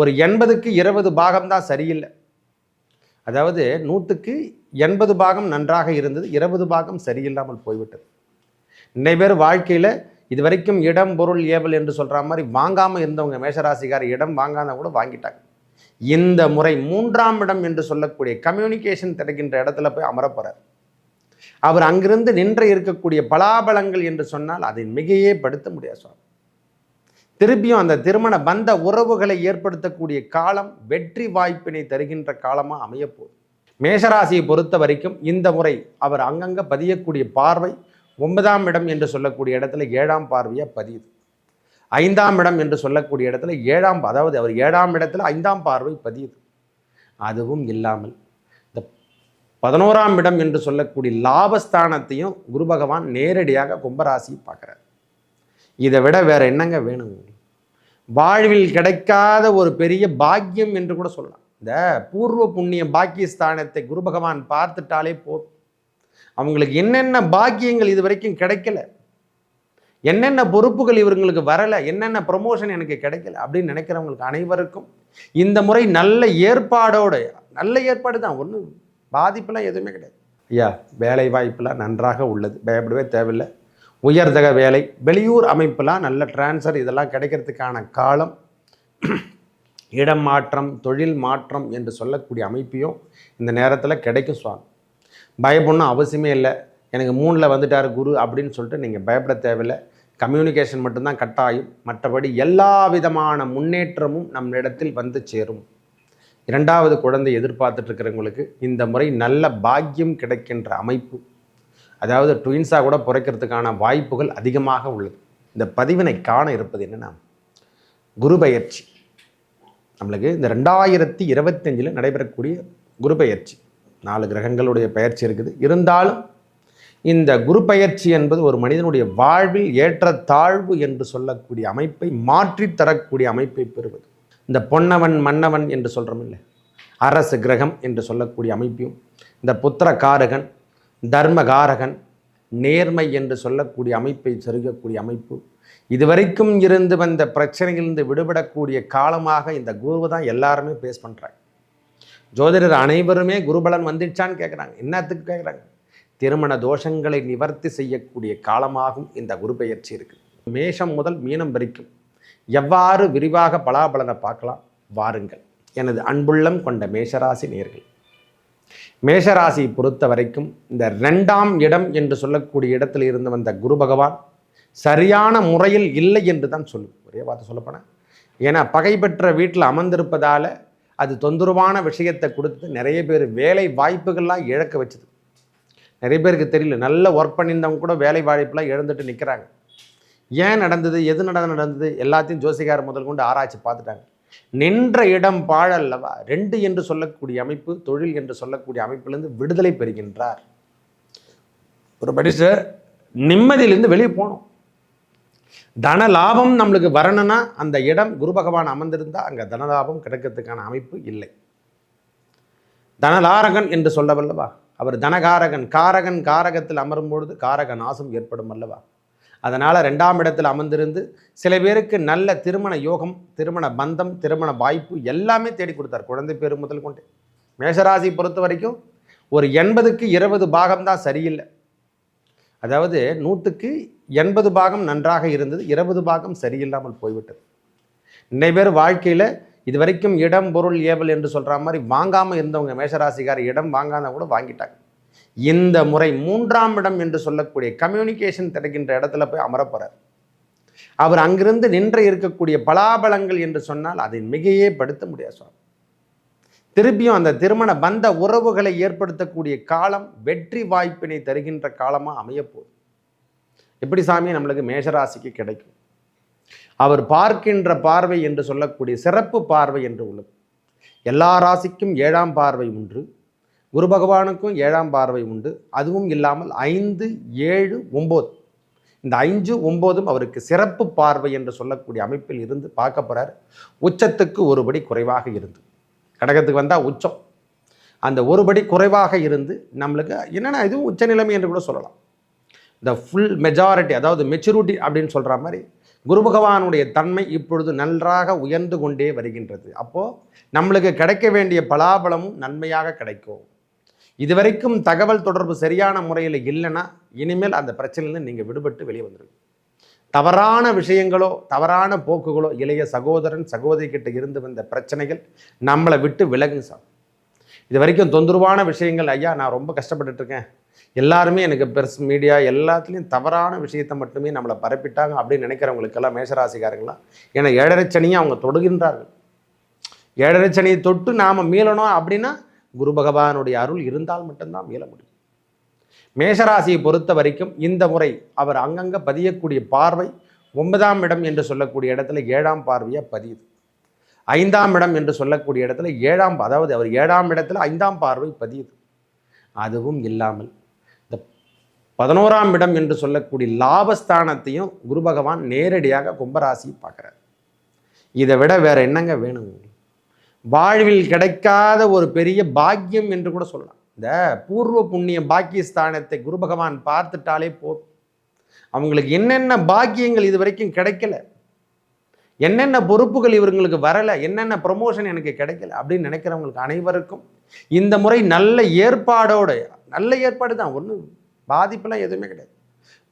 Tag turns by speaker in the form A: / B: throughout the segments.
A: ஒரு எண்பதுக்கு இருபது பாகம் தான் சரியில்லை. அதாவது நூற்றுக்கு எண்பது பாகம் நன்றாக இருந்தது இருபது பாகம் சரியில்லாமல் போய்விட்டது. நிறைய பேர் வாழ்க்கையில் இது வரைக்கும் இடம் பொருள் ஏவல் என்று சொல்கிற மாதிரி வாங்காமல் இருந்தவங்க மேஷராசிக்கார இடம் வாங்காத கூட வாங்கிட்டாங்க. இந்த முறை மூன்றாம் இடம் என்று சொல்லக்கூடிய கம்யூனிகேஷன் கிடைக்கின்ற இடத்துல போய் அமரப்போகிறார் அவர் அங்கிருந்து நின்று இருக்கக்கூடிய பலாபலங்கள் என்று சொன்னால் அதை மிகையே படுத்த முடியாது சுவாமி. திருப்பியும் அந்த திருமண பந்த உறவுகளை ஏற்படுத்தக்கூடிய காலம் வெற்றி வாய்ப்பினை தருகின்ற காலமாக அமையப்போகுது. மேஷராசியை பொறுத்த வரைக்கும் இந்த முறை அவர் அங்கங்கே பதியக்கூடிய பார்வை ஒன்பதாம் இடம் என்று சொல்லக்கூடிய இடத்துல ஏழாம் பார்வையாக பதியுது. ஐந்தாம் இடம் என்று சொல்லக்கூடிய இடத்துல ஏழாம் அதாவது அவர் ஏழாம் இடத்துல ஐந்தாம் பார்வை பதியுது. அதுவும் இல்லாமல் இந்த பதினோராம் இடம் என்று சொல்லக்கூடிய லாபஸ்தானத்தையும் குரு பகவான் நேரடியாக கும்பராசியை பார்க்குறார். இதை விட வேற என்னங்க வேணும்? வாழ்வில் கிடைக்காத ஒரு பெரிய பாக்கியம் என்று கூட சொல்லலாம். இந்த பூர்வ புண்ணிய பாக்கியஸ்தானத்தை குரு பகவான் பார்த்துட்டாலே போதும். அவங்களுக்கு என்னென்ன பாக்கியங்கள் இது வரைக்கும் கிடைக்கல? என்னென்ன பொறுப்புகள் இவங்களுக்கு வரலை? என்னென்ன ப்ரொமோஷன் எனக்கு கிடைக்கல? அப்படின்னு நினைக்கிறவங்களுக்கு அனைவருக்கும் இந்த முறை நல்ல ஏற்பாடோடு நல்ல ஏற்பாடு தான் ஒன்றும் பாதிப்புலாம் எதுவுமே கிடையாது. ஐயா வேலை வாய்ப்புலாம் நன்றாக உள்ளது. பயப்படவே தேவையில்லை. உயர்தக வேலை வெளியூர் அமைப்பெலாம் நல்ல டிரான்ஸ்ஃபர் இதெல்லாம் கிடைக்கிறதுக்கான காலம் இடம் மாற்றம் தொழில் மாற்றம் என்று சொல்லக்கூடிய அமைப்பையும் இந்த நேரத்தில் கிடைக்கும் சுவாமி. பயப்படணும் அவசியமே இல்லை. எனக்கு மூணில் வந்துட்டார் குரு அப்படின்னு சொல்லிட்டு நீங்கள் பயப்பட தேவையில்லை. கம்யூனிகேஷன் மட்டும்தான் கட்டாயம். மற்றபடி எல்லா விதமான முன்னேற்றமும் நம்மிடத்தில் வந்து சேரும். இரண்டாவது குழந்தை எதிர்பார்த்துட்ருக்கிறவங்களுக்கு இந்த முறை நல்ல பாக்கியம் கிடைக்கின்ற அமைப்பு. அதாவது ட்வின்ஸாக கூட பிறக்கிறதுக்கான வாய்ப்புகள் அதிகமாக உள்ளது. இந்த பதிவினை காண இருப்பது என்னென்னா குரு பயிற்சி நம்மளுக்கு இந்த ரெண்டாயிரத்தி இருபத்தஞ்சில் நடைபெறக்கூடிய குரு பயிற்சி நாலு கிரகங்களுடைய பயிற்சி இருக்குது. இருந்தாலும் இந்த குரு பயிற்சி என்பது ஒரு மனிதனுடைய வாழ்வில் ஏற்ற தாழ்வு என்று சொல்லக்கூடிய அமைப்பை மாற்றி தரக்கூடிய அமைப்பை பெறுவது. இந்த பொன்னவன் மன்னவன் என்று சொல்கிறோம் இல்லை அரசு கிரகம் என்று சொல்லக்கூடிய அமைப்பையும் இந்த புத்திர காரகன் தர்மகாரகன் நேர்மை என்று சொல்லக்கூடிய அமைப்பை செருகக்கூடிய அமைப்பு. இதுவரைக்கும் இருந்து வந்த பிரச்சனையிலிருந்து விடுபடக்கூடிய காலமாக இந்த குருவை தான் எல்லாருமே பேஸ் பண்ணுறாங்க ஜோதிடர் அனைவருமே குருபலன் வந்துடுச்சான்னு கேட்குறாங்க என்னத்துக்கு கேட்குறாங்க திருமண தோஷங்களை நிவர்த்தி செய்யக்கூடிய காலமாகும் இந்த குரு பெயர்ச்சி இருக்குது மேஷம் முதல் மீனம் வரைக்கும் எவ்வாறு விரிவாக பலாபலனை பார்க்கலாம்? வாருங்கள். எனது அன்புள்ளம் கொண்ட மேஷராசி நேர்கள் மேஷராசியை பொறுத்த வரைக்கும் இந்த ரெண்டாம் இடம் என்று சொல்லக்கூடிய இடத்தில் இருந்து வந்த குரு பகவான் சரியான முறையில் இல்லை என்று தான் சொல்லு ஒரே வார்த்தை சொல்லப்போனேன் ஏன்னா பகை பெற்ற வீட்டில் அமர்ந்திருப்பதால் அது தொந்தரவான விஷயத்தை கொடுத்து நிறைய பேர் வேலை வாய்ப்புகள்லாம் இழக்க வச்சுது. நிறைய பேருக்கு தெரியல. நல்ல ஒர்க் பண்ணியிருந்தவங்க கூட வேலை வாய்ப்புலாம் இழந்துட்டு நிற்கிறாங்க ஏன் நடந்தது? எது நடந்து நடந்தது? எல்லாத்தையும் ஜோசிகார் முதல் கொண்டு ஆராய்ச்சி பார்த்துட்டாங்க. நின்ற இடம் பாழல்லவா? ரெண்டு என்று சொல்லக்கூடிய அமைப்பு தொழில் என்று சொல்லக்கூடிய அமைப்பிலிருந்து விடுதலை பெறுகின்றார். ஒரு மனுஷர் நிம்மதியிலிருந்து வெளியே போகணும். தன லாபம் நம்மளுக்கு வரணும்னா அந்த இடம் குரு பகவான் அமர்ந்திருந்தா அங்கே தனலாபம் கிடைக்கிறதுக்கான அமைப்பு இல்லை. தனலாரகன் என்று சொல்லவல்லவா? அவர் தனகாரகன் காரகன் காரகத்தில் அமரும் பொழுது காரக நாசம் ஏற்படும் அல்லவா? அதனால் ரெண்டாம் இடத்தில் அமர்ந்திருந்து சில பேருக்கு நல்ல திருமண யோகம் திருமண பந்தம் திருமண வாய்ப்பு எல்லாமே தேடி கொடுத்தார் குழந்தை பேர் முதல் கொண்டு. மேஷராசி பொறுத்த வரைக்கும் ஒரு எண்பதுக்கு இருபது பாகம் தான் சரியில்லை. அதாவது நூற்றுக்கு எண்பது பாகம் நன்றாக இருந்தது இருபது பாகம் சரியில்லாமல் போய்விட்டது. நிறைய பேர் வாழ்க்கையில் இது வரைக்கும் இடம் பொருள் ஏவல் என்று சொல்கிற மாதிரி வாங்காமல் இருந்தவங்க மேஷராசிக்கார இடம் வாங்காத கூட வாங்கிட்டாங்க. இந்த முறை மூன்றாம் இடம் என்று சொல்லக்கூடிய கம்யூனிகேஷன் கிடைக்கின்ற இடத்துல போய் அமரப்போறார். அவர் அங்கிருந்து நின்று இருக்கக்கூடிய பலாபலங்கள் என்று சொன்னால் அதை மிகையே படுத்த முடியாது சுவாமி. திருப்பியும் அந்த திருமண பந்த உறவுகளை ஏற்படுத்தக்கூடிய காலம் வெற்றி வாய்ப்பினை தருகின்ற காலமாக அமையப்போகுது. எப்படி சாமி? நம்மளுக்கு மேஷராசிக்கு கிடைக்கும். அவர் பார்க்கின்ற பார்வை என்று சொல்லக்கூடிய சிறப்பு பார்வை என்று உள்ளது. எல்லா ராசிக்கும் ஏழாம் பார்வை உண்டு குரு பகவானுக்கும் ஏழாம் பார்வை உண்டு. அதுவும் இல்லாமல் ஐந்து ஏழு ஒம்பது. இந்த ஐந்து ஒம்போதும் அவருக்கு சிறப்பு பார்வை என்று சொல்லக்கூடிய அமைப்பில் இருந்து பார்க்க போகிறார் உச்சத்துக்கு ஒருபடி குறைவாக இருந்து. கடகத்துக்கு வந்தால் உச்சம். அந்த ஒருபடி குறைவாக இருந்து நம்மளுக்கு என்னென்னா இதுவும் உச்ச நிலைமை என்று கூட சொல்லலாம். இந்த ஃபுல் மெஜாரிட்டி அதாவது மெச்சூரிட்டி அப்படின்னு சொல்கிற மாதிரி குரு பகவானுடைய தன்மை இப்பொழுது நன்றாக உயர்ந்து கொண்டே வருகின்றது. அப்போது நம்மளுக்கு கிடைக்க வேண்டிய பலாபலமும் நன்மையாக கிடைக்கும். இதுவரைக்கும் தகவல் தொடர்பு சரியான முறையில் இல்லைன்னா இனிமேல் அந்த பிரச்சனையிலேருந்து நீங்கள் விடுபட்டு வெளியே வந்துடுங்க தவறான விஷயங்களோ தவறான போக்குகளோ இளைய சகோதரன் சகோதரி கிட்ட இருந்து வந்த பிரச்சனைகள் நம்மளை விட்டு விலகுங்க சார். இது வரைக்கும் தொந்தரவான விஷயங்கள் ஐயா நான் ரொம்ப கஷ்டப்பட்டுட்டு இருக்கேன். எல்லாருமே எனக்கு பெருசு மீடியா எல்லாத்துலேயும் தவறான விஷயத்தை மட்டுமே நம்மளை பரப்பிட்டாங்க அப்படின்னு நினைக்கிறவங்களுக்கெல்லாம் மேஷராசிக்காரங்களாம் ஏன்னா ஏழரை சனியை அவங்க தொடுகின்றார்கள். ஏழரை சனியை தொட்டு நாம் மீளணும் அப்படின்னா குரு பகவானுடைய அருள் இருந்தால் மட்டும்தான் மீள முடியும். மேஷராசியை பொறுத்த வரைக்கும் இந்த முறை அவர் அங்கங்கே பதியக்கூடிய பார்வை ஒன்பதாம் இடம் என்று சொல்லக்கூடிய இடத்துல ஏழாம் பார்வையாக பதியுது. ஐந்தாம் இடம் என்று சொல்லக்கூடிய இடத்துல ஏழாம் அதாவது அவர் ஏழாம் இடத்துல ஐந்தாம் பார்வை பதியுது. அதுவும் இல்லாமல் இந்த பதினோராம் இடம் என்று சொல்லக்கூடிய லாபஸ்தானத்தையும் குரு பகவான் நேரடியாக கும்பராசி பார்க்குறார். இதை விட வேற என்னங்க வேணும் வாழ்வில் கிடைக்காத ஒரு பெரிய பாக்கியம் என்று கூட சொல்லலாம். இந்த பூர்வ புண்ணிய பாக்கியஸ்தானத்தை குரு பகவான் பார்த்துட்டாலே போதும். அவங்களுக்கு என்னென்ன பாக்கியங்கள் இது வரைக்கும் கிடைக்கல? என்னென்ன பொறுப்புகள் இவங்களுக்கு வரலை? என்னென்ன ப்ரொமோஷன் எனக்கு கிடைக்கல? அப்படின்னு நினைக்கிறவங்களுக்கு அனைவருக்கும் இந்த முறை நல்ல ஏற்பாடோடு நல்ல ஏற்பாடு தான் ஒன்றும் பாதிப்பெல்லாம் எதுவுமே கிடையாது.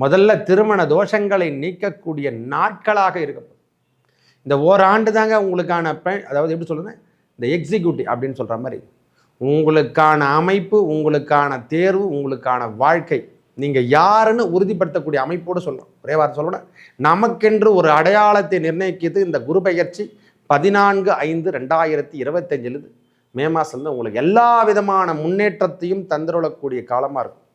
A: முதல்ல திருமண தோஷங்களை நீக்கக்கூடிய நாட்களாக இருக்கப்படும். இந்த ஓராண்டு தாங்க உங்களுக்கான பெ- அதாவது எப்படி சொல்லுங்கள் இந்த எக்ஸிக்யூட்டிவ் அப்படின்னு சொல்கிற மாதிரி. உங்களுக்கான அமைப்பு உங்களுக்கான தேர்வு உங்களுக்கான வாழ்க்கை. நீங்கள் யாருன்னு உறுதிப்படுத்தக்கூடிய அமைப்போடு சொல்லணும். ஒரே வாரம் சொல்லணும். நமக்கென்று ஒரு அடையாளத்தை நிர்ணயிக்கிறது இந்த குரு பெயர்ச்சி பதினான்கு ஐந்து ரெண்டாயிரத்தி இருபத்தஞ்சிலிருந்து மே மாதம்தான் உங்களுக்கு எல்லா விதமான முன்னேற்றத்தையும் தந்துருளக்கூடிய காலமாக இருக்கும்.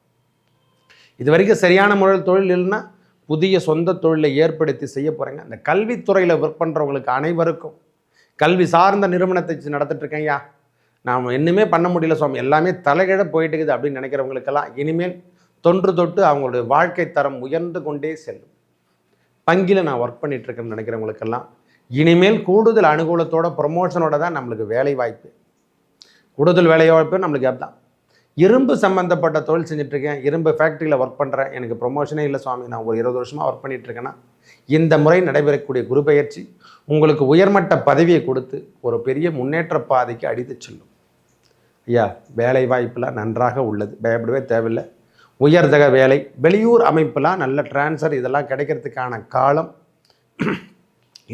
A: இது வரைக்கும் சரியான முறையில் தொழில் இல்லைன்னா புதிய சொந்த தொழிலை ஏற்படுத்தி செய்ய போகிறேங்க இந்த கல்வித்துறையில் ஒர்க் பண்ணுறவங்களுக்கு அனைவருக்கும் கல்வி சார்ந்த நிறுவனத்தை வச்சு நடத்திட்டு இருக்கேன் ஐயா. நாம் இன்னுமே பண்ண முடியல சுவாமி. எல்லாமே தலைகிழ போயிட்டு இருக்குது அப்படின்னு நினைக்கிறவங்களுக்கெல்லாம் இனிமேல் தொன்று தொட்டு அவங்களுடைய வாழ்க்கை தரம் உயர்ந்து கொண்டே செல்லும். பங்கில் நான் ஒர்க் பண்ணிட்டு இருக்கேன்னு நினைக்கிறவங்களுக்கெல்லாம் இனிமேல் கூடுதல் அனுகூலத்தோட ப்ரொமோஷனோட தான் நம்மளுக்கு வேலை வாய்ப்பு. கூடுதல் வேலை வாய்ப்பு நம்மளுக்கு அதுதான். இரும்பு சம்மந்தப்பட்ட தொழில் செஞ்சிட்ருக்கேன். இரும்பு ஃபேக்ட்ரியில் ஒர்க் பண்ணுறேன் எனக்கு ப்ரொமோஷனே இல்லை சுவாமி. நான் ஒரு இருபது வருஷமாக ஒர்க் பண்ணிகிட்ருக்கேன்னா இந்த முறை நடைபெறக்கூடிய குரு பயிற்சி உங்களுக்கு உயர்மட்ட பதவியை கொடுத்து ஒரு பெரிய முன்னேற்ற பாதைக்கு அடித்து செல்லும். ஐயா வேலை வாய்ப்பெலாம் நன்றாக உள்ளது. பயப்படவே தேவையில்லை. உயர்தக வேலை வெளியூர் அமைப்பெலாம் நல்ல டிரான்ஸ்ஃபர் இதெல்லாம் கிடைக்கிறதுக்கான காலம்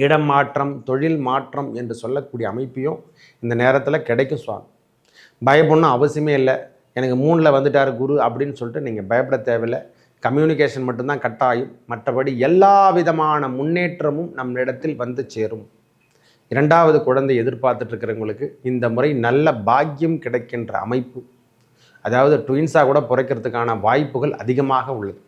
A: இடம் மாற்றம் தொழில் மாற்றம் என்று சொல்லக்கூடிய அமைப்பையும் இந்த நேரத்தில் கிடைக்கும் சுவாமி. பயப்படணும் அவசியமே இல்லை. எனக்கு மூணில் வந்துட்டார் குரு அப்படின்னு சொல்லிட்டு நீங்கள் பயப்பட தேவையில்லை. கம்யூனிகேஷன் மட்டும்தான் கட்டாயம். மற்றபடி எல்லா விதமான முன்னேற்றமும் நம்மிடத்தில் வந்து சேரும். இரண்டாவது குழந்தை எதிர்பார்த்துட்டு இருக்கிறவங்களுக்கு இந்த முறை நல்ல பாக்கியம் கிடைக்கின்ற அமைப்பு. அதாவது ட்வின்ஸாக கூட பிறக்கிறதுக்கான வாய்ப்புகள் அதிகமாக உள்ளது.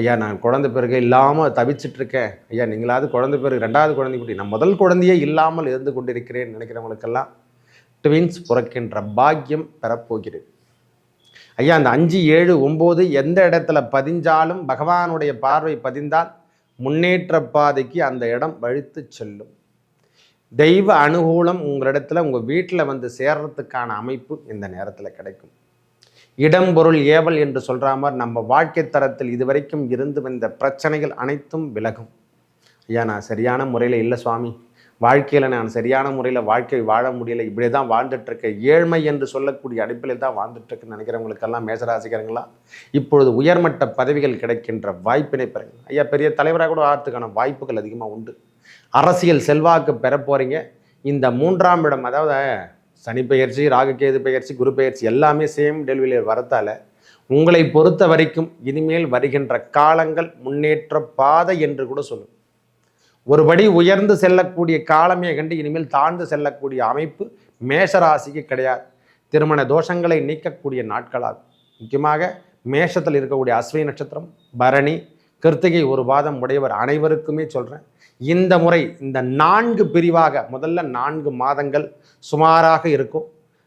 A: ஐயா நான் குழந்தை பிறகு இல்லாமல் தவிச்சிட்டு இருக்கேன். ஐயா நீங்களாவது குழந்தை பிறகு ரெண்டாவது குழந்தை குட்டி. நான் முதல் குழந்தையே இல்லாமல் இருந்து கொண்டிருக்கிறேன் நினைக்கிறவங்களுக்கெல்லாம் ட்வின்ஸ் பிறக்கின்ற பாக்கியம் பெறப்போகிறது. ஐயா அந்த அஞ்சு ஏழு ஒம்பது எந்த இடத்துல பதிஞ்சாலும் பகவானுடைய பார்வை பதிந்தால் முன்னேற்ற பாதைக்கு அந்த இடம் வழித்து செல்லும். தெய்வ அனுகூலம் உங்களிடத்துல உங்கள் வீட்டில் வந்து சேர்றதுக்கான அமைப்பு இந்த நேரத்தில் கிடைக்கும். இடம் பொருள் ஏவல் என்று சொல்கிற மாதிரி நம்ம வாழ்க்கை தரத்தில் இதுவரைக்கும் இருந்து வந்த பிரச்சனைகள் அனைத்தும் விலகும். ஐயா நான் சரியான முறையில் இல்லை சுவாமி. வாழ்க்கையில் நான் சரியான முறையில் வாழ்க்கை வாழ முடியலை இப்படி தான் வாழ்ந்துட்டுருக்கேன். ஏழ்மை என்று சொல்லக்கூடிய அடிப்பில் தான் வாழ்ந்துட்டுருக்குன்னு நினைக்கிறவங்களுக்கெல்லாம் மேசராசிக்கிறங்களா இப்பொழுது உயர்மட்ட பதவிகள் கிடைக்கின்ற வாய்ப்பினை பெறுங்க. ஐயா பெரிய தலைவராக கூட ஆகிறதுக்கான வாய்ப்புகள் அதிகமாக உண்டு. அரசியல் செல்வாக்கு பெற போகிறீங்க இந்த மூன்றாம் இடம் அதாவது சனி பெயர்ச்சி ராகுகேது பெயர்ச்சி குரு பெயர்ச்சி எல்லாமே சேம் டெலிவரியில் வரத்தால் உங்களை பொறுத்த வரைக்கும் இனிமேல் வருகின்ற காலங்கள் முன்னேற்ற பாதை என்று கூட சொல்லும் ஒருபடி உயர்ந்து செல்லக்கூடிய காலமே கண்டு இனிமேல் தாழ்ந்து செல்லக்கூடிய அமைப்பு மேஷராசிக்கு கிடையாது. திருமண தோஷங்களை நீக்கக்கூடிய நாட்களாகும். முக்கியமாக மேஷத்தில் இருக்கக்கூடிய அஸ்வினி நட்சத்திரம் பரணி கிருத்திகை ஒரு பாதம் உடையவர் அனைவருக்குமே சொல்கிறேன் இந்த முறை இந்த நான்கு பிரிவாக முதல்ல நான்கு மாதங்கள் சுமாராக இருக்கும்.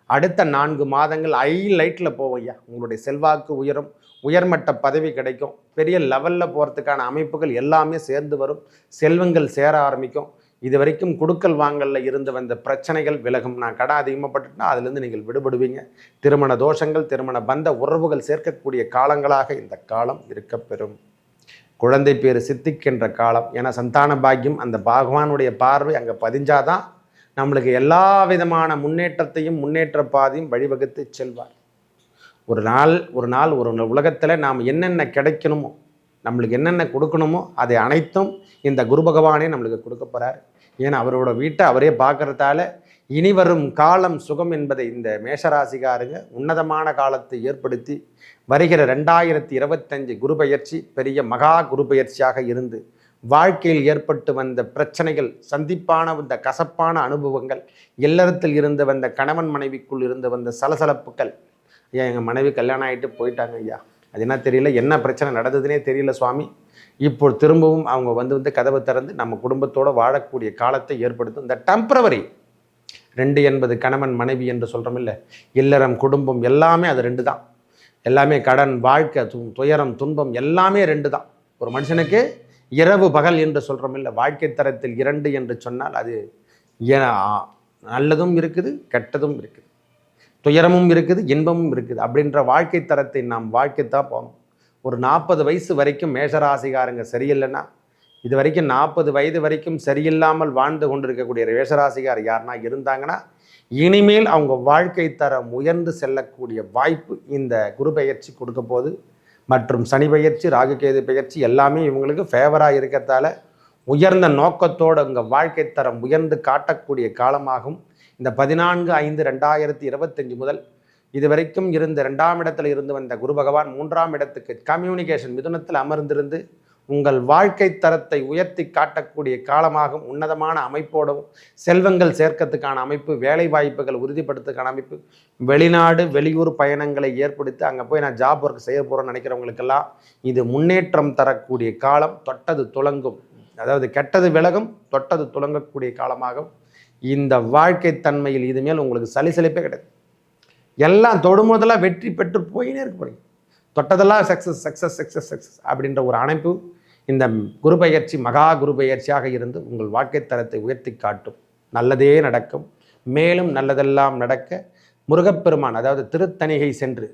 A: அடுத்த நான்கு மாதங்கள் ஐ லைட்டில் போவையா உங்களுடைய செல்வாக்கு உயரும். உயர்மட்ட பதவி கிடைக்கும். பெரிய லெவலில் போகிறதுக்கான அமைப்புகள் எல்லாமே சேர்ந்து வரும். செல்வங்கள் சேர ஆரம்பிக்கும். இது வரைக்கும் கொடுக்கல் வாங்கலில் இருந்து வந்த பிரச்சனைகள் விலகும். நான் கடை அதிகமாகப்பட்டுனா அதுலேருந்து நீங்கள் விடுபடுவீங்க. திருமண தோஷங்கள் திருமண பந்த உறவுகள் சேர்க்கக்கூடிய காலங்களாக இந்த காலம் இருக்கப்பெறும். குழந்தை பேர் சித்திக்கின்ற காலம். ஏன்னா சந்தான பாக்கியம் அந்த பகவானுடைய பார்வை அங்கே பதிஞ்சாதான் நம்மளுக்கு எல்லா விதமான முன்னேற்றத்தையும் முன்னேற்ற பாதையும் வழிவகுத்து செல்வார். ஒரு நாள் ஒரு நாள் ஒரு உலகத்தில் நாம் என்னென்ன கிடைக்கணுமோ நம்மளுக்கு என்னென்ன கொடுக்கணுமோ அதை அனைத்தும் இந்த குரு பகவானே நம்மளுக்கு கொடுக்க போகிறார் ஏன்னா அவரோட வீட்டை அவரே பார்க்குறதால இனி வரும் காலம் சுகம் என்பதை இந்த மேஷராசிகாருங்க உன்னதமான காலத்தை ஏற்படுத்தி வருகிற ரெண்டாயிரத்தி இருபத்தஞ்சு குரு பயிற்சி பெரிய மகா குரு பயிற்சியாக இருந்து வாழ்க்கையில் ஏற்பட்டு வந்த பிரச்சனைகள் சந்திப்பான இந்த கசப்பான அனுபவங்கள் இல்லறத்தில் இருந்து வந்த கணவன் மனைவிக்குள் இருந்து வந்த சலசலப்புகள் ஐயா எங்கள் மனைவி கல்யாணம் ஆகிட்டு போயிட்டாங்க ஐயா. அது என்ன தெரியல? என்ன பிரச்சனை நடந்ததுனே தெரியல சுவாமி. இப்போ திரும்பவும் அவங்க வந்து வந்து கதவை திறந்து நம்ம குடும்பத்தோடு வாழக்கூடிய காலத்தை ஏற்படுத்தும் இந்த டெம்பரவரி ரெண்டு என்பது கணவன் மனைவி என்று சொல்கிறோம் இல்லை. இல்லறம் குடும்பம் எல்லாமே அது ரெண்டு தான். எல்லாமே கடன் வாழ்க்கை து துயரம் துன்பம் எல்லாமே ரெண்டு தான். ஒரு மனுஷனுக்கு இரவு பகல் என்று சொல்கிறோம் இல்லை வாழ்க்கை தரத்தில் இரண்டு என்று சொன்னால் அது நல்லதும் இருக்குது கெட்டதும் இருக்குது. துயரமும் இருக்குது இன்பமும் இருக்குது. அப்படின்ற வாழ்க்கை தரத்தை நாம் வாழ்க்கைத்தான் போகணும் ஒரு நாற்பது வயசு வரைக்கும் மேஷராசிகாரங்க சரியில்லைன்னா இது வரைக்கும் நாற்பது வயது வரைக்கும் சரியில்லாமல் வாழ்ந்து கொண்டிருக்கக்கூடிய மேஷராசிகார் யாருன்னா இருந்தாங்கன்னா இனிமேல் அவங்க வாழ்க்கை தரம் உயர்ந்து செல்லக்கூடிய வாய்ப்பு இந்த குரு பயிற்சி கொடுக்க போது மற்றும் சனி பயிற்சி ராகுகேது பயிற்சி எல்லாமே இவங்களுக்கு ஃபேவராக இருக்கிறதால உயர்ந்த நோக்கத்தோடு உங்கள் வாழ்க்கை தரம் உயர்ந்து காட்டக்கூடிய காலமாகும். இந்த பதினான்கு ஐந்து ரெண்டாயிரத்தி இருபத்தஞ்சு முதல் இதுவரைக்கும் இருந்த ரெண்டாம் இடத்துல இருந்து வந்த குரு பகவான் மூன்றாம் இடத்துக்கு கம்யூனிகேஷன் மிதுனத்தில் அமர்ந்திருந்து உங்கள் வாழ்க்கை தரத்தை உயர்த்தி காட்டக்கூடிய காலமாகவும் உன்னதமான அமைப்போடும் செல்வங்கள் சேர்க்கறதுக்கான அமைப்பு வேலை வாய்ப்புகள் உறுதிப்படுத்துக்கான அமைப்பு வெளிநாடு வெளியூர் பயணங்களை ஏற்படுத்தி அங்கே போய் நான் ஜாப் ஒர்க் செய்ய போகிறேன்னு நினைக்கிறவங்களுக்கெல்லாம் இது முன்னேற்றம் தரக்கூடிய காலம். தொட்டது துளங்கும். அதாவது கெட்டது விலகும் தொட்டது துளங்கக்கூடிய காலமாகும். இந்த வாழ்க்கை தன்மையில் இது மேல் உங்களுக்கு சலிசலிப்பே கிடையாது. எல்லாம் தொடுமுதலாக வெற்றி பெற்று போயினே இருக்க போறீங்க தொட்டதெல்லாம் சக்ஸஸ் சக்ஸஸ் சக்ஸஸ் சக்ஸஸ் அப்படின்ற ஒரு அமைப்பு இந்த குரு பயிற்சி மகா குரு பயிற்சியாக இருந்து உங்கள் வாழ்க்கை தரத்தை உயர்த்தி காட்டும். நல்லதே நடக்கும். மேலும் நல்லதெல்லாம் நடக்க முருகப்பெருமான் அதாவது திருத்தணிகை சென்று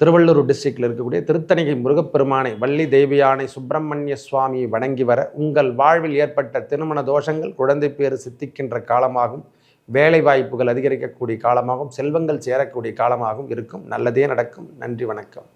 A: திருவள்ளூர் டிஸ்ட்ரிக்டில் இருக்கக்கூடிய திருத்தணிகை முருகப்பெருமானை வள்ளி தேவியானை சுப்பிரமணிய சுவாமியை வணங்கி வர உங்கள் வாழ்வில் ஏற்பட்ட திருமண தோஷங்கள் குழந்தை பேறு சித்திக்கின்ற காலமாகும் வேலை வாய்ப்புகள் அதிகரிக்கக்கூடிய காலமாகவும் செல்வங்கள் சேரக்கூடிய காலமாகவும் இருக்கும். நல்லதே நடக்கும். நன்றி வணக்கம்.